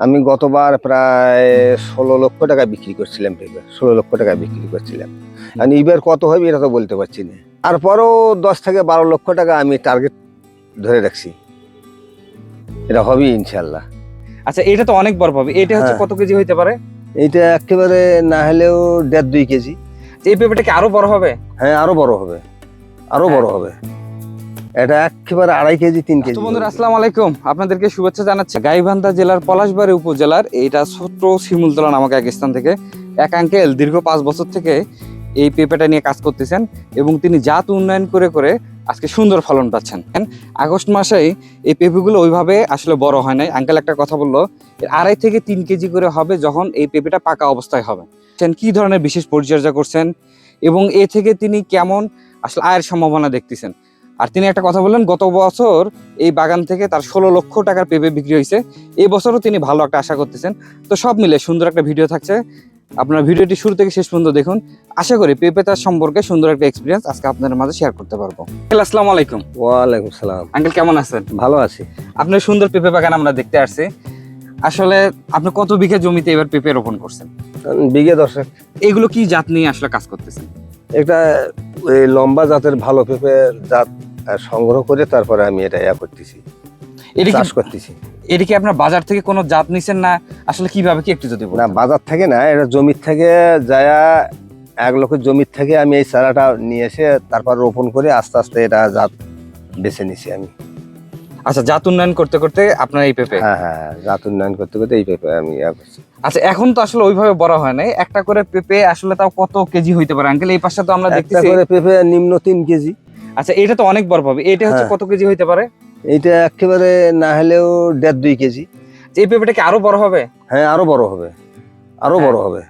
আমি গতবার প্রায় ষোলো লক্ষ টাকা বিক্রি করছিলাম পেঁপে ষোলো লক্ষ টাকা বিক্রি করছিলাম। আর এবার কত হবে এটা তো বলতে পারছি না। আর তারপরও দশ থেকে বারো লক্ষ টাকা আমি টার্গেট ধরে রাখছি। এটা হবে ইনশাল্লাহ আচ্ছা এটা তো অনেক বড় পাবে এটা হচ্ছে হ্যাঁ। কত কেজি হইতে পারে? এইটা একেবারে না হলেও দেড় দুই কেজি। এই পেঁপেটা কি আরও বড় হবে? হ্যাঁ আরও বড় হবে। আরও বড় হবে। এটা একেবারে আড়াই কেজি তিন কেজি। তো বন্ধুরা আসসালামু আলাইকুম। আপনাদেরকে শুভেচ্ছা জানাচ্ছি। গাইবান্ধা জেলার পলাশবাড়ি উপজেলার এইটা ছোট্ট শিমুলতলা নামক এক স্থান থেকে এক আঙ্কেল দীর্ঘ পাঁচ বছর থেকে এই পেঁপেটা নিয়ে কাজ করতেছেন এবং তিনি জাত উন্নয়ন করে করে আজকে সুন্দর ফলন পাচ্ছেন। আগস্ট মাসেই এই পেঁপেগুলো ওইভাবে আসলে বড় হয় নাই। আঙ্কেল একটা কথা বলল আড়াই থেকে তিন কেজি করে হবে যখন এই পেঁপেটা পাকা অবস্থায় হবে। কি ধরনের বিশেষ পরিচর্যা করছেন এবং এ থেকে তিনি কেমন আসলে আয়ের সম্ভাবনা দেখতেছেন? আর তিনি একটা কথা বললেন গত বছর এই বাগান থেকে তার ষোলো লক্ষ টাকার পেঁপে বিক্রি হয়েছে। এই বছরও তিনি ভালো একটা আশা করতেছেন। তো সব মিলে সুন্দর একটা ভিডিও থাকছে। আপনার ভিডিওটি শুরু থেকে শেষ পর্যন্ত দেখুন। আশা করি পেঁপে চাষ সম্পর্কে সুন্দর একটা এক্সপিরিয়েন্স আজকে আপনাদের মাঝে শেয়ার করতে পারব। আঙ্কেল আসসালামু আলাইকুম। ওয়ালাইকুম সালাম। আঙ্কেল কেমন আছেন? ভালো আছি। আপনার সুন্দর পেঁপে বাগান আমরা দেখতে আসছি। আসলে আপনি কত বিঘা জমিতে এবার পেঁপে রোপণ করছেন? বিঘে দশেক। এগুলো কি জাত নিয়ে আসলে কাজ করতেছেন? একটা ওই লম্বা জাতের ভালো পেঁপে জাত সংগ্রহ করে তারপরে আমি এটা ইয়া করতেছি এটা চাষ করতেছি। এটা কি আপনার বাজার থেকে কোনো জাত নিছেন না? আসলে কীভাবে কি একটু যদি না বাজার থেকে না এটা জমির থেকে যায়া এক লোকের জমির থেকে আমি এই চারাটা নিয়ে এসে তারপর রোপণ করে আস্তে আস্তে এটা জাত বেছে নিছি আমি। আচ্ছা জাত উন্নয়ন করতে করতে আপনার এই পেঁপে? হ্যাঁ হ্যাঁ হ্যাঁ, জাত উন্নয়ন করতে করতে এই পেঁপে আমি ইয়া করছি। আচ্ছা এখন তো আসলে ওইভাবে বড় হয় নাই। একটা করে পেঁপে আসলে তাও কত কেজি হইতে পারে আঙ্কেল? এই পাশে তো আমরা দেখতেছি পেঁপে নিম্ন তিন কেজি। আচ্ছা এটা তো অনেক বড় পাবে এটা হচ্ছে হ্যাঁ। কত কেজি হইতে পারে? এইটা একেবারে না হলেও দেড় দুই কেজি। এই পেঁপেটা কি আরও বড় হবে? হ্যাঁ আরও বড় হবে। আরও হ্যাঁ। বড় হবে।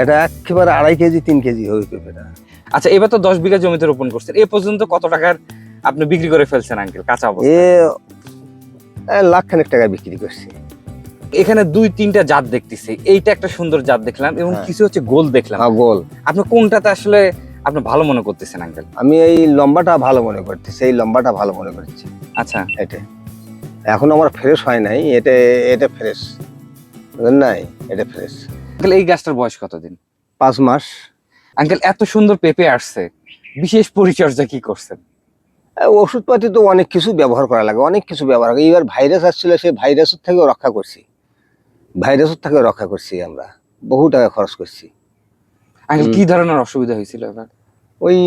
এটা একেবারে আড়াই কেজি তিন কেজি হবে পেঁপেটা। আচ্ছা এবার তো দশ বিঘা জমিতে রোপণ করছেন। এ পর্যন্ত কত টাকার আপনি বিক্রি করে ফেলছেন আঙ্কেল? কাঁচা অবস্থা এ লাখ খানেক টাকা বিক্রি করছি। এখানে দুই তিনটা জাত দেখতেছি। এইটা একটা সুন্দর জাত দেখলাম এবং হ্যাঁ। কিছু হচ্ছে গোল দেখলাম। গোল। আপনি কোনটাতে আসলে আপনি ভালো মনে করতেছেন আঙ্কেল আমি এই লম্বাটা ভালো মনে করতেছি এই লম্বাটা ভালো মনে করছি। আচ্ছা। এটা। এখন আমার ফ্রেশ হয় নাই এটা এটা ফ্রেশ নাই? এটা ফ্রেশ আঙ্কেল এই গাছটার বয়স কতদিন? পাঁচ মাস। আঙ্কেল এত সুন্দর পেঁপে আসছে বিশেষ পরিচর্যা কি করছেন? ওষুধপাতি তো অনেক কিছু ব্যবহার করা লাগে অনেক কিছু ব্যবহার করে এইবার ভাইরাস আসছিল সেই ভাইরাসের থেকেও রক্ষা করছি। ভাইরাসের থেকেও রক্ষা করছি আমরা বহু টাকা খরচ করছি। আঙ্কেল। কি ধরনের অসুবিধা হয়েছিল এবার ওই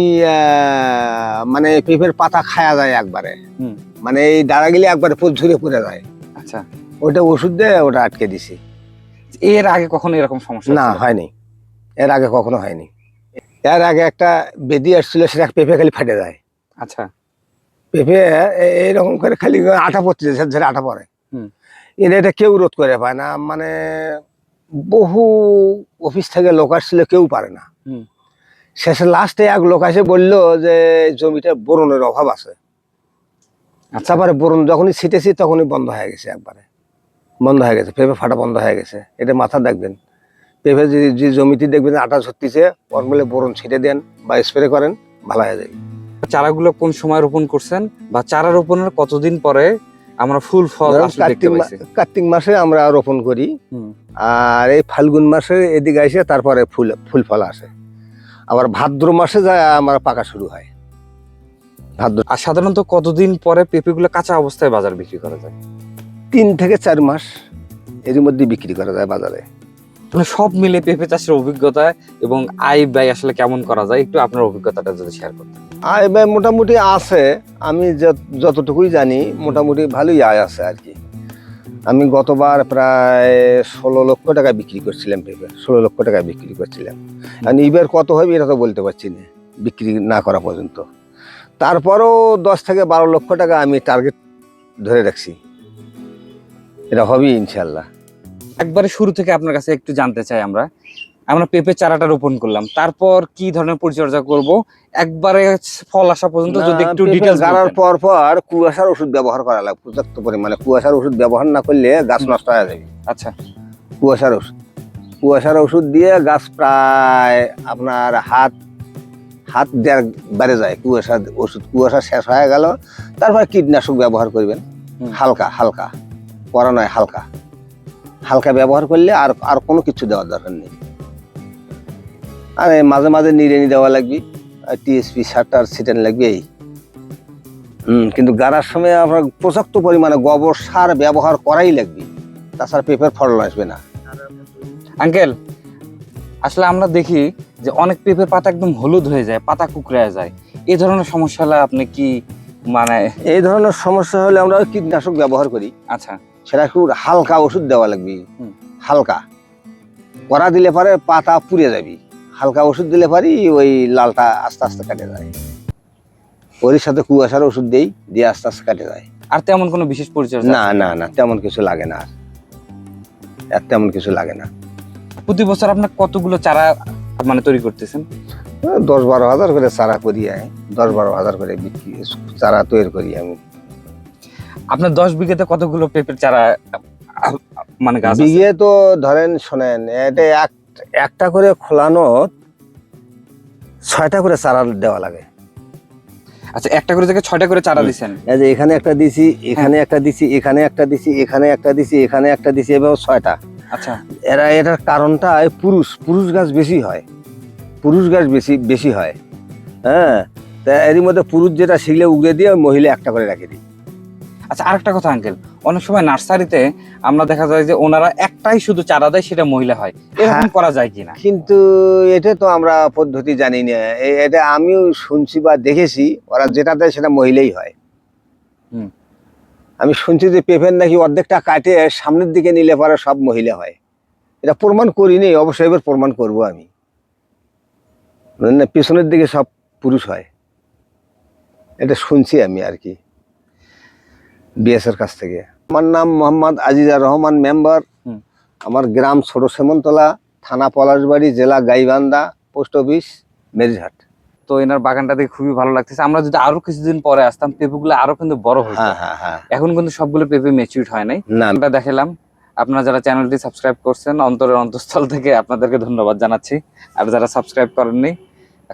মানে পেঁপের পাতা খায়া যায় একবারে। মানে এই দাঁড়া গেলে একবারে ফুল ঝুরে পড়ে যায়। আচ্ছা। ওটা ওষুধ দিয়ে ওটা আটকে দিছি। এর আগে কখনো এরকম সমস্যা না হয়নি। এর আগে কখনো হয়নি। এর আগে একটা বেদি আসছিল সেটা পেঁপে খালি ফাটে যায়। আচ্ছা। পেঁপে এরকম করে খালি আটা পড়তে যায় আঠা পড়ে। হুম। এর এটা কেউ রোধ করে পায় না। মানে বহু অফিস থেকে লোক আসছিল কেউ পারে না। শেষে লাস্টে এক লোক এসে বলল যে জমিটা বোরনের অভাব আছে। আচ্ছা। তারপরে বোরন যখনই ছিটেছি তখনই বন্ধ হয়ে গেছে একবারে। বন্ধ হয়ে গেছে পেঁপে ফাটা বন্ধ হয়ে গেছে। এটা মাথা দেখবেন। পেঁপে যে যে জমিতে দেখবেন আটা ছত্রিশে ওর মিলে বোরন ছিটে দেন বা স্প্রে করেন ভালো হয়ে যায়। চারাগুলো কোন সময় রোপণ করছেন বা চারা রোপণের কতদিন পরে আমরা ফুল ফল দেখতে কার্তিক পাইছি। কার্তিক মাসে আমরা রোপণ করি। আর এই ফাল্গুন মাসে এদিকে আসে তারপরে ফুল ফুল ফল আসে। আবার ভাদ্র মাসে যায় আমার পাকা শুরু হয়। ভাদ্র আর সাধারণত কতদিন পরে পেঁপেগুলো কাঁচা অবস্থায় বাজার বিক্রি করা যায়? তিন থেকে চার মাস এর মধ্যে বিক্রি করা যায় বাজারে। সব মিলে পেঁপে চাষের অভিজ্ঞতা এবং আয় ব্যয় আসলে কেমন করা যায়, একটু আপনার অভিজ্ঞতাটা যদি শেয়ার করতেন। আয় ব্যয় মোটামুটি আছে, আমি যত- যতটুকুই জানি, মোটামুটি ভালোই আয় আছে আর কি। আমি গতবার প্রায় ষোলো লক্ষ টাকা বিক্রি করছিলাম পেঁপে, ষোলো লক্ষ টাকা বিক্রি করছিলাম। আর এবার কত হবে এটা তো বলতে পারছি না, বিক্রি না করা পর্যন্ত। তারপরও দশ থেকে বারো লক্ষ টাকা আমি টার্গেট ধরে রাখছি। এটা হবে ইনশাল্লাহ একবারে শুরু থেকে আপনার কাছে একটু জানতে চাই আমরা। আমরা পেঁপে চারাটা রোপণ করলাম। তারপর কি ধরনের পরিচর্যা করব? একবারে ফল আসা পর্যন্ত যদি একটু ডিটেলস গাড়ার পর পর কুয়াশার ওষুধ ব্যবহার করা লাগে পর্যাপ্ত পরিমাণে। কুয়াশার ওষুধ ব্যবহার না করলে গাছ নষ্ট হয়ে যাবে। আচ্ছা। কুয়াশার ওষুধ। কুয়াশার ওষুধ দিয়ে গাছ প্রায় আপনার হাত হাত দেড় বেড়ে যায়। কুয়াশা ওষুধ কুয়াশা শেষ হয়ে গেল। তারপর কীটনাশক ব্যবহার করবেন। হালকা হালকা। করা নয় হালকা। হালকা ব্যবহার করলে আর আর কোনো কিছু দেওয়ার দরকার নেই। আর মাঝে মাঝে নিড়েনি দেওয়া লাগবে আর টিএসপি সারটার সিটেন লাগবে এই। হুম কিন্তু গাড়ার সময় আপনার পর্যাপ্ত পরিমাণে গোবর সার ব্যবহার করাই লাগবে। তাছাড়া পেঁপের ফলন আসবে না। আঙ্কেল আসলে আমরা দেখি যে অনেক পেঁপের পাতা একদম হলুদ হয়ে যায় পাতা কুকড়ে যায়। এই ধরনের সমস্যা হলে আপনি কি মানে এই ধরনের সমস্যা হলে আমরা কীটনাশক ব্যবহার করি। আচ্ছা। সেটা একটু হালকা ওষুধ দেওয়া লাগবে। হালকা। করা দিলে পারে পাতা পুড়ে যাবি। হালকা ওষুধ দিলে পারি ওই লালটা আস্তে আস্তে কাটে যায়। ওর সাথে কুয়াশার ওষুধ দেই দিয়ে আস্তে আস্তে কাটে যায়। আর তেমন কোনো বিশেষ পরিচর্যা না না না তেমন কিছু লাগে না আর। আর তেমন কিছু লাগে না। প্রতি বছর আপনার কতগুলো চারা মানে তৈরি করতেছেন? দশ বারো হাজার করে চারা করি দশ বারো হাজার করে বিক্রি চারা তৈরি করি আমি। আপনার দশ বিঘাতে কতগুলো পেঁপের চারা মানে গাছ বিঘে তো ধরেন শোনেন এটা এক একটা করে খোলানো ছয়টা করে চারা দেওয়া লাগে। আচ্ছা একটা করে থেকে ছয়টা করে চারা। দিছেন? এই যে এখানে একটা দিছি এখানে একটা দিছি এখানে একটা দিছি এখানে একটা দিছি এখানে একটা দিছি এভাবে ছয়টা। আচ্ছা। এরা এটার কারণটা পুরুষ পুরুষ গাছ বেশি হয়। পুরুষ গাছ বেশি বেশি হয়। হ্যাঁ? তা এরই মধ্যে পুরুষ যেটা শিখলে উগড়ে দিয়ে মহিলা একটা করে রেখে দিই। আচ্ছা আরেকটা কথা আঙ্কেল অনেক সময় নার্সারিতে আমরা দেখা যায় যে ওনারা একটাই শুধু চারা দেয় সেটা মহিলা হয়। এরকম হ্যাঁ। করা যায় কিনা? কিন্তু এটা তো আমরা পদ্ধতি জানি না। এটা আমিও শুনছি বা দেখেছি ওরা যেটা দেয় সেটা মহিলাই হয়। হুম। আমি শুনছি যে পেপের নাকি অর্ধেকটা কাটে সামনের দিকে নিলে পরে সব মহিলা হয়। এটা প্রমাণ করিনি অবশ্যই এবার প্রমাণ করব আমি। মানে পিছনের দিকে সব পুরুষ হয়। এটা শুনছি আমি আর কি। বিএসের কাছ থেকে। আমার নাম মোহাম্মদ আজিজা রহমান মেম্বার আমার গ্রাম ছোট সেমন্তলা থানা পলাশবাড়ি জেলা গাইবান্ধা পোস্ট অফিস মেরিজহাট। তো এনার বাগানটা দেখে খুবই ভালো লাগতেছে। আমরা যদি আরও কিছুদিন পরে আসতাম পেঁপেগুলো আরও কিন্তু বড় হতো হ্যাঁ হ্যাঁ হ্যাঁ। এখন কিন্তু সবগুলো পেঁপে ম্যাচিউর হয় নাই। আমরা দেখালাম। আপনারা যারা চ্যানেলটি সাবস্ক্রাইব করছেন অন্তরের অন্তঃস্থল থেকে আপনাদেরকে ধন্যবাদ জানাচ্ছি। আর যারা সাবস্ক্রাইব করেননি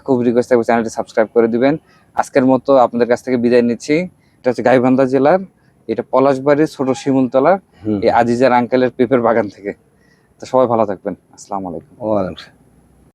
খুব রিকোয়েস্ট থাকবে চ্যানেলটি সাবস্ক্রাইব করে দিবেন। আজকের মতো আপনাদের কাছ থেকে বিদায় নিচ্ছি। এটা হচ্ছে গাইবান্ধা জেলার এটা পলাশবাড়ির ছোট শিমুলতলার এই আজিজার আঙ্কেলের পেপের বাগান থেকে। তো সবাই ভালো থাকবেন। আসসালামু আলাইকুম। ওয়ালাইকুম।